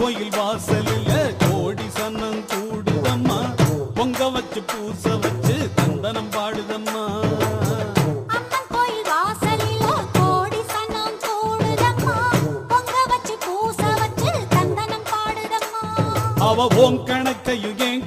கோயில் வாசலில் கோடி சனம் கூடுதம்மா. பொங்க வச்சு பூச வச்சு தந்தனம் பாடுதம்மா. அவ ஓம் கணக்கையும் என்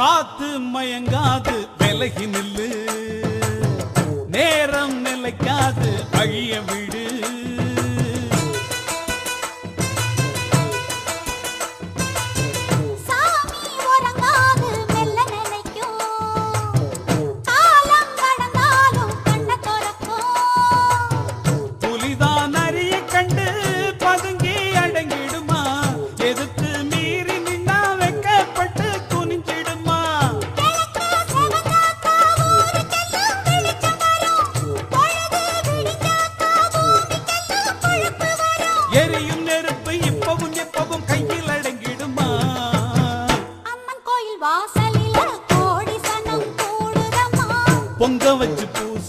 காத்து மயங்காது விலகி நில்லு. நேரம் நிலைக்காது அழிய பொங்க வச்சு பூச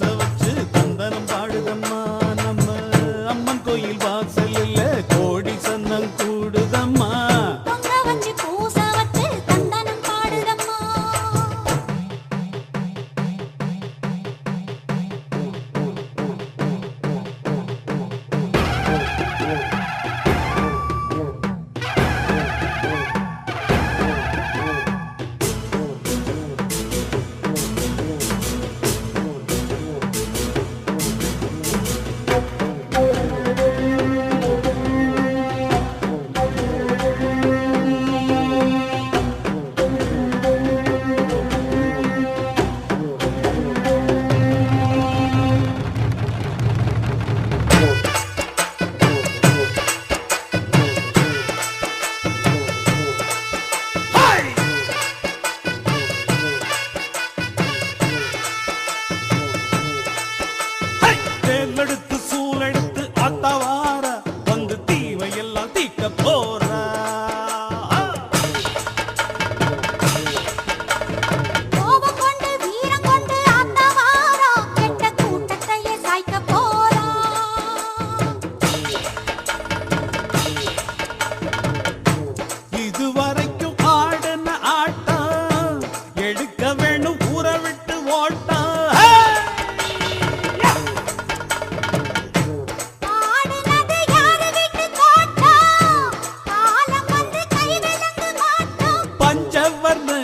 ever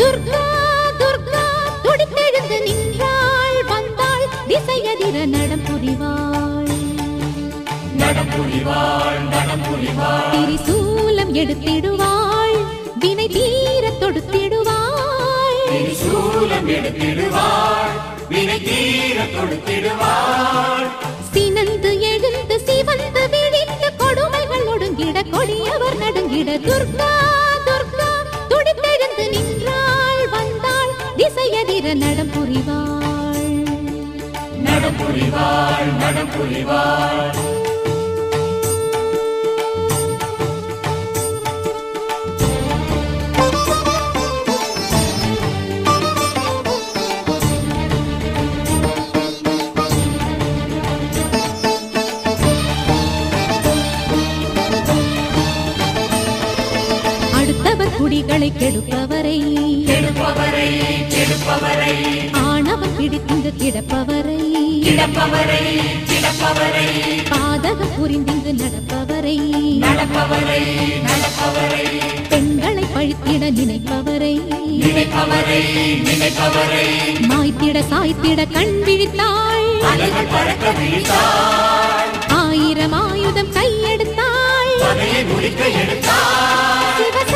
துர்கா துர்கா துடித்தெழுந்து நின்றாள் வந்தாள் திசையதிர நடம் புரிவாள். திரிசூலம் எடுத்திடுவாள் வினை தீர தொடுத்திடுவாள். சினந்து எழுந்து சிவந்து விழித்து கொடுமைகள் ஒடுங்கிட கொடியவர் நடுங்கிட துர்கா துர்கா துடித்தெழுந்து நின்றாள் வந்தாள் திசையதிர நடம் புரிவாள். புரிந்திங்கு நடப்பவரை. பெண்களை பழித்திட நினைப்பவரை. மாய்த்திட சாய்த்திட கண் விழித்தாள். ஆயிரம் ஆயுதம் கையெடுத்தாள். சிவசங்கரி